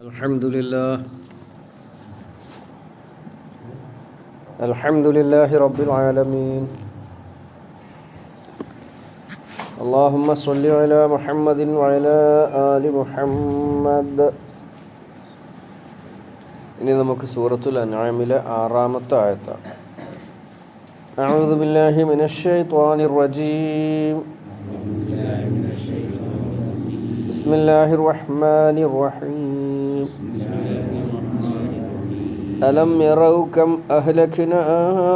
الحمد لله الحمد لله رب العالمين اللهم صل على محمد وعلى آل محمد ഇനി നമുക്ക് സൂറത്തുൽ അൻആമിലെ ആറാമത്തെ ആയത്താണ് أعوذ بالله من الشيطان الرجيم بسم الله الرحمن الرحيم ألم يروا كم أهلكنا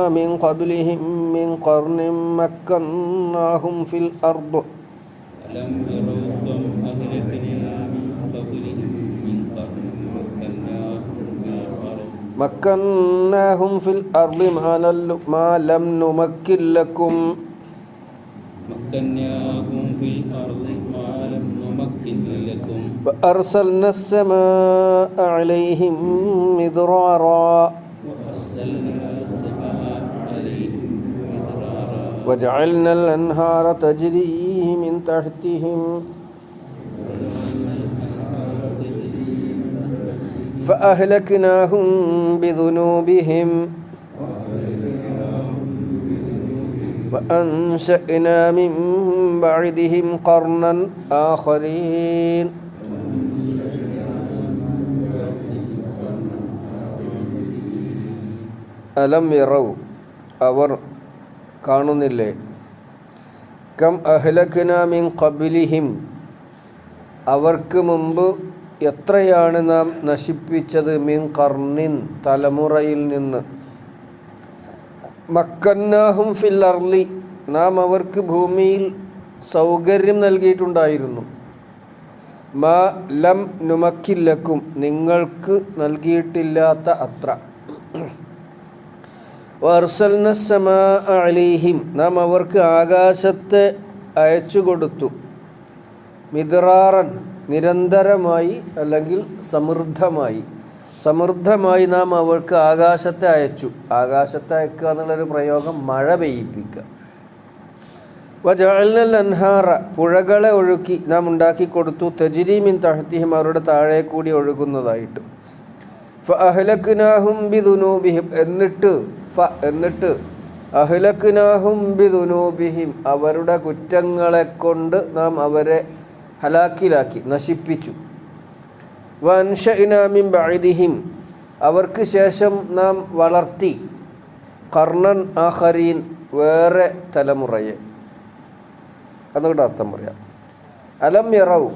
من قبلهم من قرن مكناهم في الأرض؟ ألم يروا كم أهلكنا من قبلهم من قرن مكناهم مكناهم في الأرض. في الأرض ما لم نمكن لكم. مكناهم في الأرض ما لم نمكن لكم وأرسلنا السماء عليهم مدرارا. وجعلنا الأنهار تجري من تحتهم. فأهلكناهم بذنوبهم. وأنشأنا من بعدهم قرنا آخرين അലം യറവ് അവർ കാണുന്നില്ലേ കം അഹ്ലഖ്ന മിൻ ഖബിലിഹിം അവർക്ക് മുമ്പ് എത്രയാണ് നാം നശിപ്പിച്ചത് മിൻ കർണിൻ തലമുറയിൽ നിന്ന് മക്കന്നാഹും ഫിൽ അർലി നാം അവർക്ക് ഭൂമിയിൽ സൗകര്യം നൽകിയിട്ടുണ്ടായിരുന്നു. മാ ലം നുമക്കില്ലക്കും. നിങ്ങൾക്ക് നൽകിയിട്ടില്ലാത്ത അത്ര. വർസൽന നാം അവർക്ക് ആകാശത്തെ അയച്ചു കൊടുത്തു. മിതറാറൻ നിരന്തരമായി അല്ലെങ്കിൽ സമൃദ്ധമായി. സമൃദ്ധമായി നാം അവൾക്ക് ആകാശത്തെ അയച്ചു. ആകാശത്തെ അയക്കുക എന്നുള്ളൊരു പ്രയോഗം മഴ പെയ്യിപ്പിക്കുക വജഅൽനൽ അൻഹാറ പുഴകളെ ഒഴുക്കി നാം ഉണ്ടാക്കി കൊടുത്തു. തജിരീമിൻ തഹത്തിഹിം അവരുടെ താഴെ കൂടി ഒഴുകുന്നതായിട്ട്. ഫ അഹ്ലക്നാഹും ബിദുനൂബിഹിം എന്നിട്ട് ഫ എന്നിട്ട് അഹ്ലക്നാഹും ബിദുനൂബിഹിം അവരുടെ കുറ്റങ്ങളെ കൊണ്ട് നാം അവരെ ഹലാക്കിലാക്കി നശിപ്പിച്ചു. വൻഷഇനാമിൻ ബഅദിഹിം. അവർക്ക് ശേഷം നാം വളർത്തി കർണൻ ആഹരീൻ വേറെ തലമുറയെ. അതുകൊണ്ട് അർത്ഥം പറയാം. അലം യറവ്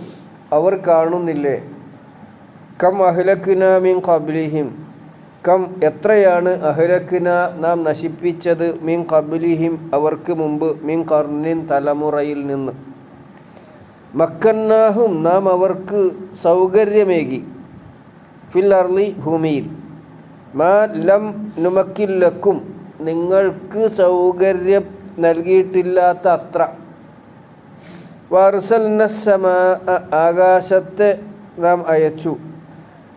അവർ കാണുന്നില്ലേ? കം അഹ്ലക്കിന കബിലിഹിം കം എത്രയാണ് അഹ്ലക്കിന നാം നശിപ്പിച്ചത് മീൻ കബിലിഹിം അവർക്ക് മുമ്പ് മീൻ കർണിൻ തലമുറയിൽ നിന്ന്. മക്കന്നാഹും നാം അവർക്ക് സൗകര്യമേകി. ഫിൽ അർലി ഭൂമിയിൽ. മാ ലം നുമക്കില്ലക്കും. നിങ്ങൾക്ക് സൗകര്യം നൽകിയിട്ടില്ലാത്ത അത്ര വാർസൽന സമാ ആകാശത്തെ നാം അയച്ചു.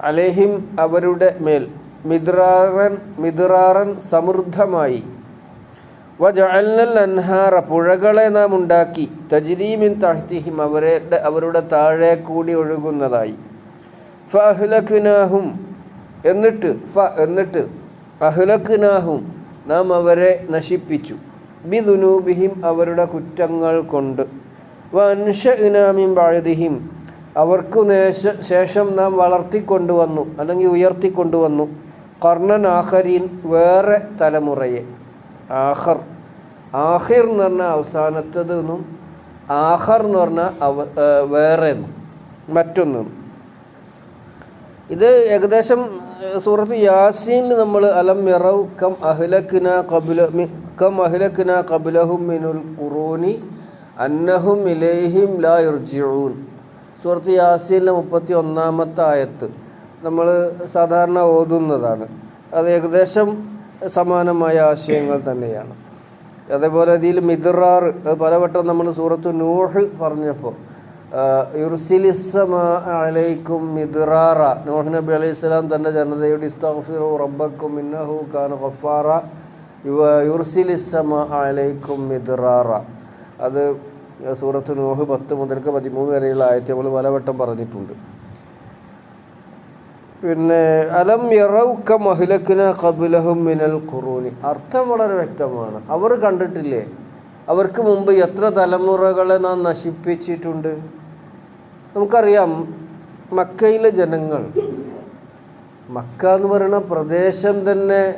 അലേഹിം അവരുടെ മേൽ. മിദ്റാറൻ മിദ്റാറൻ സമൃദ്ധമായി. അൻഹാറ പുഴകളെ നാം ഉണ്ടാക്കി. തജ്രീമിൻ തഹ്തിഹിം അവരുടെ അവരുടെ താഴെ കൂടി ഒഴുകുന്നതായി. ഫഅഹ്ലക്നാഹും എന്നിട്ട് ഫ എന്നിട്ട് അഹ്ലഖ്നാഹും നാം അവരെ നശിപ്പിച്ചു. ബിദുനൂബിഹിം അവരുടെ കുറ്റങ്ങൾ കൊണ്ട്. വൻഷ ഇനാമിം വാഴുതിഹിം അവർക്ക് നേശ ശേഷം നാം വളർത്തിക്കൊണ്ടുവന്നു അല്ലെങ്കിൽ ഉയർത്തിക്കൊണ്ടുവന്നു. കർണൻ ആഹരീൻ വേറെ തലമുറയെ. ആഹർ. ആഹിർ എന്ന് പറഞ്ഞാൽ അവസാനത്തത് എന്നും ആഹർ എന്ന് പറഞ്ഞാൽ അവ വേറെ എന്നും മറ്റൊന്നും ഇത് ഏകദേശം സൂറത്ത് യാസീനിൽ നമ്മൾ അലം മിറൗ കം അഹ്ലക്കിന കബുല കം അഹ്ലക്കിന കബുലഹും മിനുൽ ഖുറൂനി അന്നഹും ഇലേഹിം ലാ ഇർജിഊൻ സൂറത്ത് യാസീനിലെ മുപ്പത്തി ഒന്നാമത്തെ ആയത്ത് നമ്മൾ സാധാരണ ഓതുന്നതാണ്. അത് ഏകദേശം സമാനമായ ആശയങ്ങൾ തന്നെയാണ്. അതേപോലെ ഇതിൽ മിദ്റാർ പലവട്ടം നമ്മൾ സൂറത്ത് നൂഹ് പറഞ്ഞപ്പോൾ യുർസിലിസമലൈക്കും മിദ്റാറ. നൂഹ് നബി അലൈഹി സ്വലാം തന്റെ ജനതയോട് ഇസ്തഗ്ഫിറു റബ്ബക്കും ഇന്നഹു ഖാൻ ഖഫാറ യുവ യുർസിലിസമ അലൈക്കും മിദ്റാറ. അത് സൂറത്ത് നൂഹ് പത്ത് മുതൽക്ക് പതിമൂന്ന് വരെയുള്ള ആയത്ത് നമ്മൾ പലവട്ടം പറഞ്ഞിട്ടുണ്ട്. പിന്നെ അലം യറൗക്ക മഹിലക്കിന കബിലഹും മിനൽ ഖുറൂനി. അർത്ഥം വളരെ വ്യക്തമാണ്. അവർ കണ്ടിട്ടില്ലേ? അവർക്ക് മുമ്പ് എത്ര തലമുറകളെ നാം നശിപ്പിച്ചിട്ടുണ്ട്? നമുക്കറിയാം മക്കയിലെ ജനങ്ങൾ മക്ക എന്ന് പറയുന്ന പ്രദേശം തന്നെ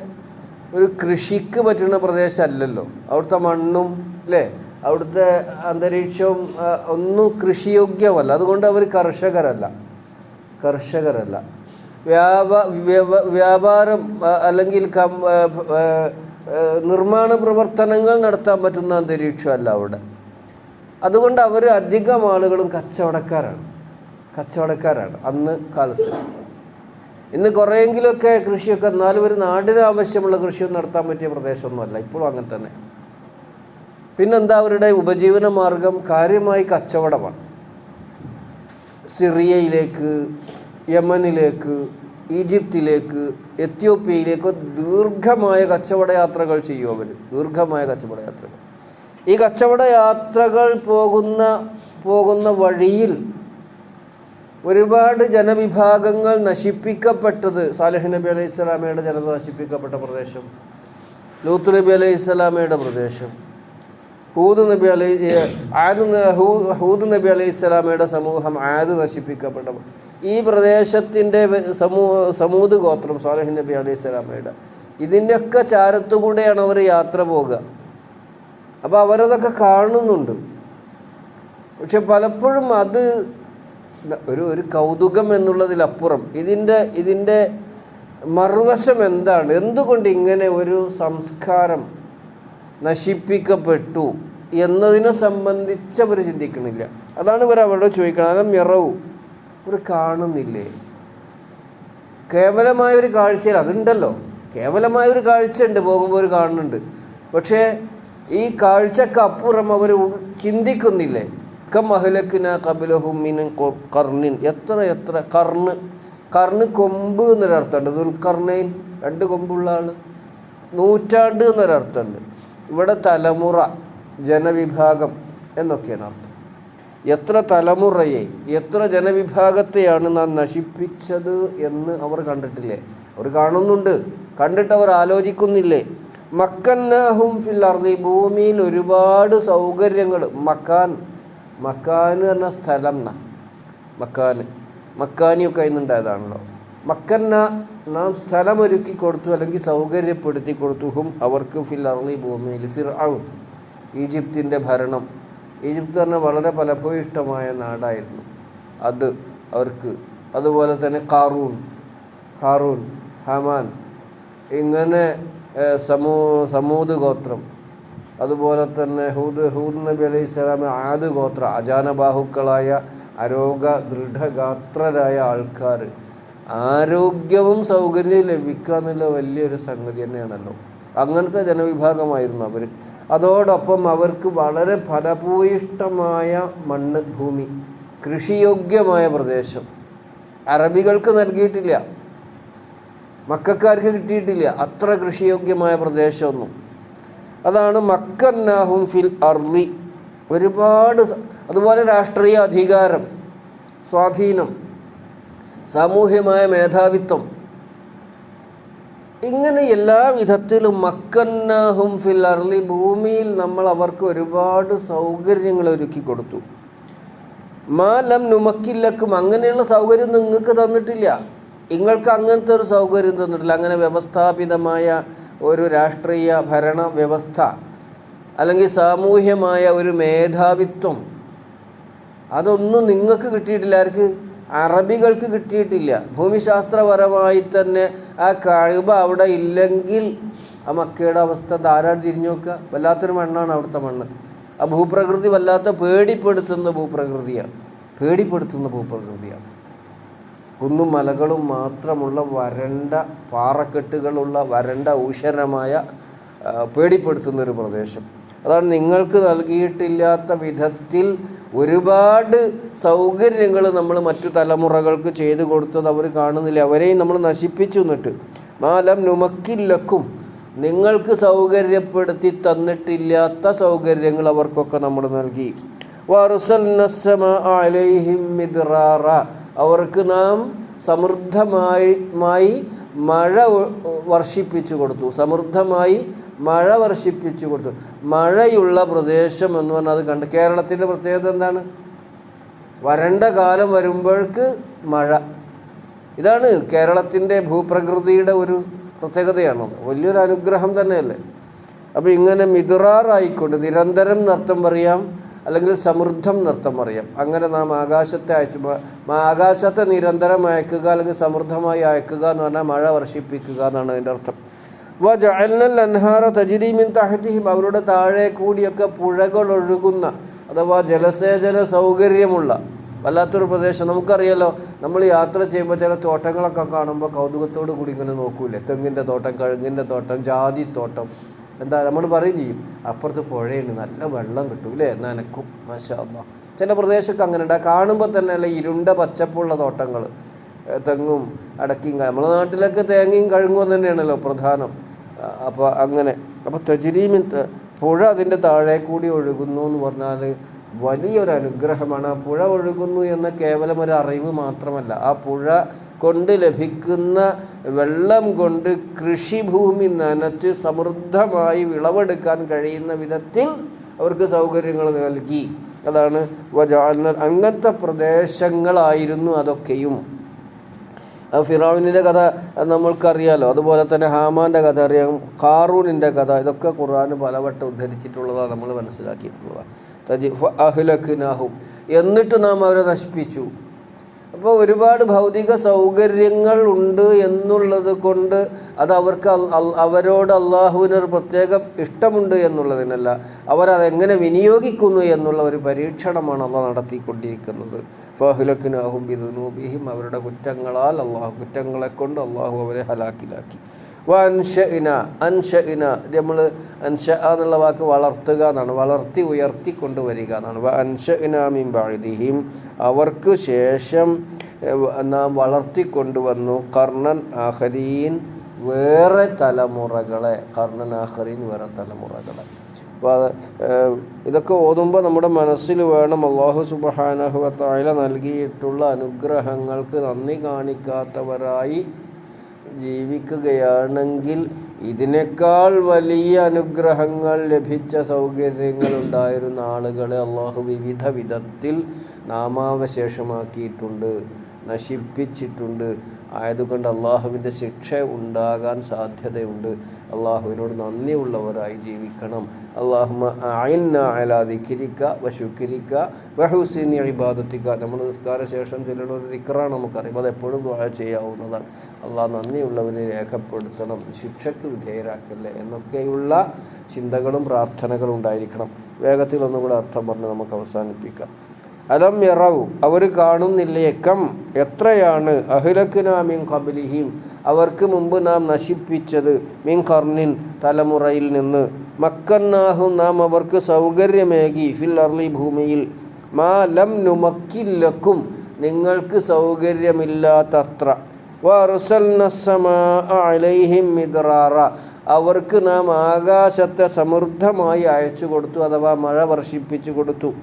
ഒരു കൃഷിക്ക് പറ്റുന്ന പ്രദേശമല്ലല്ലോ. അവിടുത്തെ മണ്ണും അല്ലേ? അവിടുത്തെ അന്തരീക്ഷവും ഒന്നും കൃഷിയോഗ്യമല്ല. അതുകൊണ്ട് അവർ കർഷകരല്ല. കർഷകരല്ല. വ്യാപാരം അല്ലെങ്കിൽ നിർമ്മാണ പ്രവർത്തനങ്ങൾ നടത്താൻ പറ്റുന്ന അന്തരീക്ഷമല്ല അവിടെ. അതുകൊണ്ട് അവർ അധികം ആളുകളും കച്ചവടക്കാരാണ്. കച്ചവടക്കാരാണ് അന്ന് കാലത്ത്. ഇന്ന് കുറേയെങ്കിലുമൊക്കെ കൃഷിയൊക്കെ എന്നാലും ഒരു നാടിന് ആവശ്യമുള്ള കൃഷിയൊന്നും നടത്താൻ പറ്റിയ പ്രദേശമൊന്നുമല്ല. ഇപ്പോഴും അങ്ങനെ തന്നെ. പിന്നെന്താ അവരുടെ ഉപജീവന മാർഗം? കാര്യമായി കച്ചവടമാണ്. സിറിയയിലേക്ക് യമനിലേക്ക് ഈജിപ്തിലേക്ക് എത്യോപ്യയിലേക്ക് ദീർഘമായ കച്ചവട യാത്രകൾ ചെയ്യും അവർ ദീർഘമായ കച്ചവട യാത്രകൾ ഈ കച്ചവട യാത്രകൾ പോകുന്ന പോകുന്ന വഴിയിൽ ഒരുപാട് ജനവിഭാഗങ്ങൾ നശിപ്പിക്കപ്പെട്ടത് സാലഹ് നബി അലൈഹി സ്വലാമയുടെ ജനത നശിപ്പിക്കപ്പെട്ട പ്രദേശം. ലൂത്ത് നബി അലൈഹി സ്വലാമയുടെ പ്രദേശം. ഹൂദ് നബി അലൈ ആദ് ഹൂദ് നബി അലൈഹി സ്വലാമയുടെ സമൂഹം ആദ് നശിപ്പിക്കപ്പെട്ട ഈ പ്രദേശത്തിന്റെ സമൂ സമൂത് ഗോത്രം സാലിഹ് നബി അലൈഹി സ്വലാമയുടെ ഇതിന്റെയൊക്കെ ചാരത്തുകൂടെയാണ് അവർ യാത്ര പോകുക അപ്പോൾ അവരതൊക്കെ കാണുന്നുണ്ട്. പക്ഷെ പലപ്പോഴും അത് ഒരു ഒരു കൗതുകം എന്നുള്ളതിലപ്പുറം. ഇതിന്റെ ഇതിന്റെ മറുവശം എന്താണ്? എന്തുകൊണ്ട് ഇങ്ങനെ ഒരു സംസ്കാരം നശിപ്പിക്കപ്പെട്ടു എന്നതിനെ സംബന്ധിച്ച് അവർ ചിന്തിക്കണില്ല. അതാണ് ഇവർ അവരോട് ചോദിക്കണം അതെ മിറവു. ഇവർ കാണുന്നില്ലേ? കേവലമായ ഒരു കാഴ്ചയിൽ അതുണ്ടല്ലോ. കേവലമായ ഒരു കാഴ്ച ഉണ്ട് പോകുമ്പോൾ ഒരു കാണുന്നുണ്ട്. പക്ഷേ ഈ കാഴ്ചക്കപ്പുറം അവർ ചിന്തിക്കുന്നില്ലേ? കമഹലക്കിന കപിലഹുമിൻ കർണിൻ. എത്ര എത്ര കർണ്. കർണ് കൊമ്പ് എന്നൊരർത്ഥമുണ്ട്. ദുൽഖർണയിൻ രണ്ട് കൊമ്പുള്ള ആൾ. നൂറ്റാണ്ട് എന്നൊരർത്ഥമുണ്ട്. ഇവിടെ തലമുറ ജനവിഭാഗം എന്നൊക്കെയാണ് അർത്ഥം. എത്ര തലമുറയെ എത്ര ജനവിഭാഗത്തെയാണ് നാം നശിപ്പിച്ചത് എന്ന് അവർ കണ്ടിട്ടില്ലേ? അവർ കാണുന്നുണ്ട്. കണ്ടിട്ട് അവർ ആലോചിക്കുന്നില്ലേ? മക്കന്നാഹും ഫിൽ അർദി ഭൂമിയിൽ ഒരുപാട് സൗകര്യങ്ങൾ. മക്കാൻ മക്കാൻ എന്ന സ്ഥലം ന മക്കാന് മക്കാനിയൊക്കെ അതിനുണ്ടായതാണല്ലോ മക്കന്ന നാം സ്ഥലമൊരുക്കി കൊടുത്തു അല്ലെങ്കിൽ സൗകര്യപ്പെടുത്തി കൊടുത്തു ഹും അവർക്ക് ഫിൽ അർലി ഭൂമിയിൽ ഫിർ ഈജിപ്തിന്റെ ഭരണം. ഈജിപ്ത് പറഞ്ഞാൽ വളരെ ഫലഭൂയിഷ്ടമായ നാടായിരുന്നു. അത് അവർക്ക് അതുപോലെ തന്നെ കാറൂൺ കാറൂൺ ഹമാൻ ഇങ്ങനെ സമൂ സമൂത് ഗോത്രം അതുപോലെ തന്നെ ഹൂദ് ഹൂദ് നബി അലൈഹി സ്വലാം ആദ് ഗോത്ര അജാനബാഹുക്കളായ അരോഗ ദൃഢഗാത്രരായ ആൾക്കാർ. ആരോഗ്യവും സൗകര്യവും ലഭിക്കുക എന്നുള്ള വലിയൊരു സംഗതി തന്നെയാണല്ലോ. അങ്ങനത്തെ ജനവിഭാഗമായിരുന്നു അവർ അതോടൊപ്പം അവർക്ക് വളരെ ഫലഭൂയിഷ്ടമായ മണ്ണ് ഭൂമി കൃഷിയോഗ്യമായ പ്രദേശം. അറബികൾക്ക് നൽകിയിട്ടില്ല. മക്കാർക്ക് കിട്ടിയിട്ടില്ല. അത്ര കൃഷിയോഗ്യമായ പ്രദേശമൊന്നും. അതാണ് മക്കന്നാഹും ഫിൽ അർലി ഒരുപാട് അതുപോലെ രാഷ്ട്രീയ അധികാരം സ്വാധീനം സാമൂഹ്യമായ മേധാവിത്വം ഇങ്ങനെ എല്ലാ വിധത്തിലും മക്കന്നാഹും ഫിൽ അർലി ഭൂമിയിൽ നമ്മൾ അവർക്ക് ഒരുപാട് സൗകര്യങ്ങൾ ഒരുക്കി കൊടുത്തു. മാലം നുമക്കില്ലക്കും അങ്ങനെയുള്ള സൗകര്യം നിങ്ങൾക്ക് തന്നിട്ടില്ല. നിങ്ങൾക്ക് അങ്ങനത്തെ ഒരു സൗകര്യം തന്നിട്ടില്ല. അങ്ങനെ വ്യവസ്ഥാപിതമായ ഒരു രാഷ്ട്രീയ ഭരണ വ്യവസ്ഥ അല്ലെങ്കിൽ സാമൂഹ്യമായ ഒരു മേധാവിത്വം അതൊന്നും നിങ്ങൾക്ക് കിട്ടിയിട്ടില്ല. ആർക്ക്? അറബികൾക്ക് കിട്ടിയിട്ടില്ല. ഭൂമിശാസ്ത്രപരമായി തന്നെ ആ കഴിവ് അവിടെ ഇല്ലെങ്കിൽ ആ മക്കയുടെ അവസ്ഥ ധാരാളം തിരിഞ്ഞു നോക്കുക. വല്ലാത്തൊരു മണ്ണാണ് അവിടുത്തെ മണ്ണ്. ആ ഭൂപ്രകൃതി വല്ലാത്ത പേടിപ്പെടുത്തുന്ന ഭൂപ്രകൃതിയാണ്. പേടിപ്പെടുത്തുന്ന ഭൂപ്രകൃതിയാണ്. കുന്നും മലകളും മാത്രമുള്ള വരണ്ട പാറക്കെട്ടുകളുള്ള വരണ്ട ഊഷരമായ പേടിപ്പെടുത്തുന്നൊരു പ്രദേശം. അതാണ് നിങ്ങൾക്ക് നൽകിയിട്ടില്ലാത്ത വിധത്തിൽ ഒരുപാട് സൗകര്യങ്ങൾ നമ്മൾ മറ്റു തലമുറകൾക്ക് ചെയ്തു കൊടുത്തത് അവർ കാണുന്നില്ല. അവരെയും നമ്മൾ നശിപ്പിച്ചു എന്നിട്ട്. മാലം നുമക്കില്ലക്കും. നിങ്ങൾക്ക് സൗകര്യപ്പെടുത്തി തന്നിട്ടില്ലാത്ത സൗകര്യങ്ങൾ അവർക്കൊക്കെ നമ്മൾ നൽകി. അവർക്ക് നാം സമൃദ്ധമായി മായി മഴ വർഷിപ്പിച്ചു കൊടുത്തു. സമൃദ്ധമായി മഴ വർഷിപ്പിച്ചു കൊടുത്തു. മഴയുള്ള പ്രദേശം എന്ന് പറഞ്ഞാൽ അത് കണ്ട് കേരളത്തിന്റെ പ്രത്യേകത എന്താണ്? വരണ്ട കാലം വരുമ്പോഴേക്ക് മഴ. ഇതാണ് കേരളത്തിന്റെ ഭൂപ്രകൃതിയുടെ ഒരു പ്രത്യേകതയാണ്. വലിയൊരു അനുഗ്രഹം തന്നെയല്ലേ? അപ്പോൾ ഇങ്ങനെ മിതുറാറായിക്കൊണ്ട് നിരന്തരം നൃത്തം പറയാം അല്ലെങ്കിൽ സമൃദ്ധം നൃത്തം പറയാം. അങ്ങനെ നാം ആകാശത്തെ അയച്ചു ആകാശത്തെ നിരന്തരം അയക്കുക അല്ലെങ്കിൽ സമൃദ്ധമായി അയക്കുക എന്ന് പറഞ്ഞാൽ മഴ വർഷിപ്പിക്കുക എന്നാണ് അതിന്റെ അർത്ഥം. വജഅൽനൽ അൻഹാറ തഹ്തിഹിം. അവരുടെ താഴെ കൂടിയൊക്കെ പുഴകൾ ഒഴുകുന്ന അഥവാ ജലസേചന സൗകര്യമുള്ള വല്ലാത്തൊരു പ്രദേശം. നമുക്കറിയാലോ നമ്മൾ യാത്ര ചെയ്യുമ്പോൾ ചില തോട്ടങ്ങളൊക്കെ കാണുമ്പോൾ കൗതുകത്തോട് കൂടി ഇങ്ങനെ നോക്കൂലേ? തെങ്ങിന്റെ തോട്ടം കഴുങ്ങിന്റെ തോട്ടം ജാതി തോട്ടം. എന്താ നമ്മൾ പറയും ചെയ്യും? അപ്പുറത്ത് പുഴയുണ്ട് നല്ല വെള്ളം കിട്ടും അല്ലേ നനക്കും മാഷാ. ചില പ്രദേശമൊക്കെ അങ്ങനെ ഉണ്ട് കാണുമ്പോൾ തന്നെ അല്ല ഇരുണ്ട പച്ചപ്പുള്ള തോട്ടങ്ങൾ. തെങ്ങും അടക്കിയും നമ്മളെ നാട്ടിലൊക്കെ തേങ്ങയും കഴുങ്ങും തന്നെയാണല്ലോ പ്രധാനം. അപ്പോൾ അങ്ങനെ. അപ്പോൾ തെജിരീമിൻ പുഴ അതിന്റെ താഴെ കൂടി ഒഴുകുന്നു എന്ന് പറഞ്ഞാൽ വലിയൊരു അനുഗ്രഹമാണ്. ആ പുഴ ഒഴുകുന്നു എന്ന കേവലം ഒരു അറിവ് മാത്രമല്ല. ആ പുഴ കൊണ്ട് ലഭിക്കുന്ന വെള്ളം കൊണ്ട് കൃഷിഭൂമി നനച്ച് സമൃദ്ധമായി വിളവെടുക്കാൻ കഴിയുന്ന വിധത്തിൽ അവർക്ക് സൗകര്യങ്ങൾ നൽകി. അതാണ് അങ്ങനത്തെ പ്രദേശങ്ങളായിരുന്നു അതൊക്കെയും. ഫിറാവിനിന്റെ കഥ നമ്മൾക്കറിയാലോ. അതുപോലെ തന്നെ ഹാമാന്റെ കഥ അറിയാം. ഖാറൂനിന്റെ കഥ. ഇതൊക്കെ ഖുർആൻ പലവട്ടം ഉദ്ധരിച്ചിട്ടുള്ളതാണ് നമ്മൾ മനസ്സിലാക്കിയിട്ടുള്ളത്. തജി എന്നിട്ട് നാം അവരെ നശിപ്പിച്ചു. അപ്പോൾ ഒരുപാട് ഭൗതിക സൗകര്യങ്ങൾ ഉണ്ട് എന്നുള്ളത് കൊണ്ട് അത് അവർക്ക് അവരോട് അള്ളാഹുവിന് അള്ളാഹുവിനൊരു പ്രത്യേക ഇഷ്ടമുണ്ട് എന്നുള്ളതിനല്ല. അവരതെങ്ങനെ വിനിയോഗിക്കുന്നു എന്നുള്ള ഒരു പരീക്ഷണമാണ് അവ നടത്തിക്കൊണ്ടിരിക്കുന്നത്. ഫാഹുലക്കിനാഹും ബിദുനൂബിഹിം അവരുടെ കുറ്റങ്ങളാൽ അള്ളാഹു കുറ്റങ്ങളെ കൊണ്ട് അള്ളാഹു അവരെ ഹലാക്കിലാക്കി. വ അൻഷ ഇന അൻഷ ഇന നമ്മൾ അൻഷ എന്നുള്ള വാക്ക് വളർത്തുക എന്നാണ് വളർത്തി ഉയർത്തി കൊണ്ടുവരിക എന്നാണ്. വ അൻഷ ഇനാമിം ബാഴിദിഹിം അവർക്ക് ശേഷം നാം വളർത്തി കൊണ്ടുവന്നു കർണൻ ആഹരീൻ വേറെ തലമുറകളെ കർണൻ ആഹരീൻ വേറെ തലമുറകളെ. അപ്പോൾ ഇതൊക്കെ ഓതുമ്പോൾ നമ്മുടെ മനസ്സിൽ വേണം അള്ളാഹു സുബഹാനഹുവത്തായ നൽകിയിട്ടുള്ള അനുഗ്രഹങ്ങൾക്ക് നന്ദി കാണിക്കാത്തവരായി ജീവിക്കുകയാണെങ്കിൽ ഇതിനേക്കാൾ വലിയ അനുഗ്രഹങ്ങൾ ലഭിച്ച സൗകര്യങ്ങൾ ഉണ്ടായിരുന്ന ആളുകളെ അള്ളാഹു വിവിധ വിധത്തിൽ നാമാവശേഷമാക്കിയിട്ടുണ്ട്. നശിപ്പിച്ചിട്ടുണ്ട്. ആയതുകൊണ്ട് അള്ളാഹുവിന്റെ ശിക്ഷ ഉണ്ടാകാൻ സാധ്യതയുണ്ട്. അള്ളാഹുവിനോട് നന്ദിയുള്ളവരായി ജീവിക്കണം. അള്ളാഹു അയിന്ന അലാ ദിക്കിരിക്ക വശുക്കിരിക്ക വഹുസിനി ഇബാദത്തിക്ക നമ്മൾ നിസ്കാര ശേഷം ചൊല്ലുന്ന ഒരു ദിക്കറാണ് നമുക്കറിയാം. അത് എപ്പോഴും ദുആ ചെയ്യാവുന്നതാണ്. അള്ളാഹ് നന്ദിയുള്ളവരെ രേഖപ്പെടുത്തണം. ശിക്ഷയ്ക്ക് വിധേയരാക്കല്ലേ? എന്നൊക്കെയുള്ള ചിന്തകളും പ്രാർത്ഥനകളും ഉണ്ടായിരിക്കണം. വേഗത്തിൽ ഒന്നുകൂടെ അർത്ഥം പറഞ്ഞ് നമുക്ക് അവസാനിപ്പിക്കാം. അലം യറവ് അവർ കാണുന്നില്ലേ കം എത്രയാണ് അഹിലക്കിന മിൻ അവർക്ക് മുമ്പ് നാം നശിപ്പിച്ചത് മിൻ കർണിൻ തലമുറയിൽ നിന്ന്. മക്കന്നാഹും നാം അവർക്ക് സൗകര്യമേകി ഫിൽ അർലി ഭൂമിയിൽ. മാ ലം നുമക്കില്ലക്കും. നിങ്ങൾക്ക് സൗകര്യമില്ലാത്തത്ര. വറുസൽന സമാഅ അലൈഹിം മിദ്റാറ. അവർക്ക് നാം ആകാശത്തെ സമൃദ്ധമായി അയച്ചു കൊടുത്തു അഥവാ മഴ വർഷിപ്പിച്ചു കൊടുത്തു.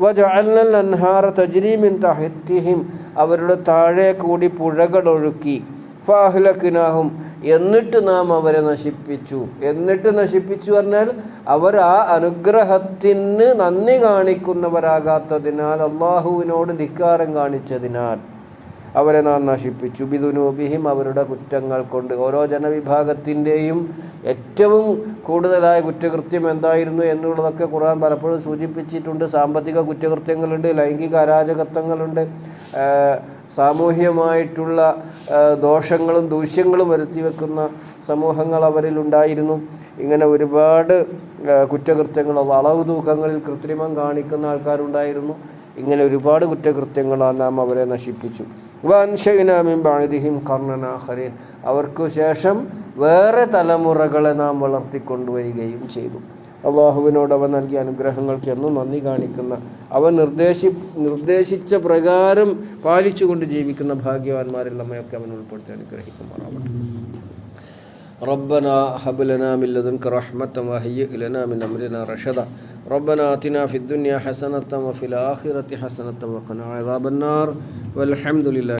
വജഅൽനൽ തജ്രീമിൻ തഹത്തിഹിം. അവരുടെ താഴെ കൂടി പുഴകൾ ഒഴുക്കി. ഫാഹ്ലക്കിനാഹും. എന്നിട്ട് നാം അവരെ നശിപ്പിച്ചു. എന്നിട്ട് നശിപ്പിച്ചു പറഞ്ഞാൽ അവർ ആ അനുഗ്രഹത്തിന് നന്ദി കാണിക്കുന്നവരാകാത്തതിനാൽ അള്ളാഹുവിനോട് ധിക്കാരം കാണിച്ചതിനാൽ അവരെ നാം നശിപ്പിച്ചു. ബിദുനൂബിഹിം അവരുടെ കുറ്റങ്ങൾ കൊണ്ട് ഓരോ ജനവിഭാഗത്തിന്റെയും ഏറ്റവും കൂടുതലായ കുറ്റകൃത്യം എന്തായിരുന്നു എന്നുള്ളതൊക്കെ ഖുർആൻ പലപ്പോഴും സൂചിപ്പിച്ചിട്ടുണ്ട്. സാമ്പത്തിക കുറ്റകൃത്യങ്ങളുണ്ട് ലൈംഗിക അരാജകത്വങ്ങളുണ്ട് സാമൂഹ്യമായിട്ടുള്ള ദോഷങ്ങളും ദൂഷ്യങ്ങളും വരുത്തി വെക്കുന്ന സമൂഹങ്ങൾ അവരിലുണ്ടായിരുന്നു ഇങ്ങനെ ഒരുപാട് കുറ്റകൃത്യങ്ങൾ അളവ് തൂക്കങ്ങളിൽ കൃത്രിമം കാണിക്കുന്ന ആൾക്കാരുണ്ടായിരുന്നു. ഇങ്ങനെ ഒരുപാട് കുറ്റകൃത്യങ്ങളാൽ നാം അവരെ നശിപ്പിച്ചു. വൻഷയിനാമിൻ ബാധിഹിം കർണനാഹരീൻ അവർക്ക് ശേഷം വേറെ തലമുറകളെ നാം വളർത്തിക്കൊണ്ടുവരികയും ചെയ്തു. അള്ളാഹുവിനോട് അവൻ നൽകിയ അനുഗ്രഹങ്ങൾക്ക് എന്നും നന്ദി കാണിക്കുന്ന അവൻ നിർദ്ദേശി നിർദ്ദേശിച്ച പ്രകാരം പാലിച്ചുകൊണ്ട് ജീവിക്കുന്ന ഭാഗ്യവാന്മാരിൽ നമ്മയൊക്കെ അവൻ ഉൾപ്പെടുത്തി അനുഗ്രഹിക്കുമാറാവട്ടെ. ربنا هب لنا من لدنك رحمة وهيئ لنا من أمرنا رشدا. ربنا آتنا في الدنيا حسنة وفي الآخرة حسنة وقنا عذاب النار. والحمد لله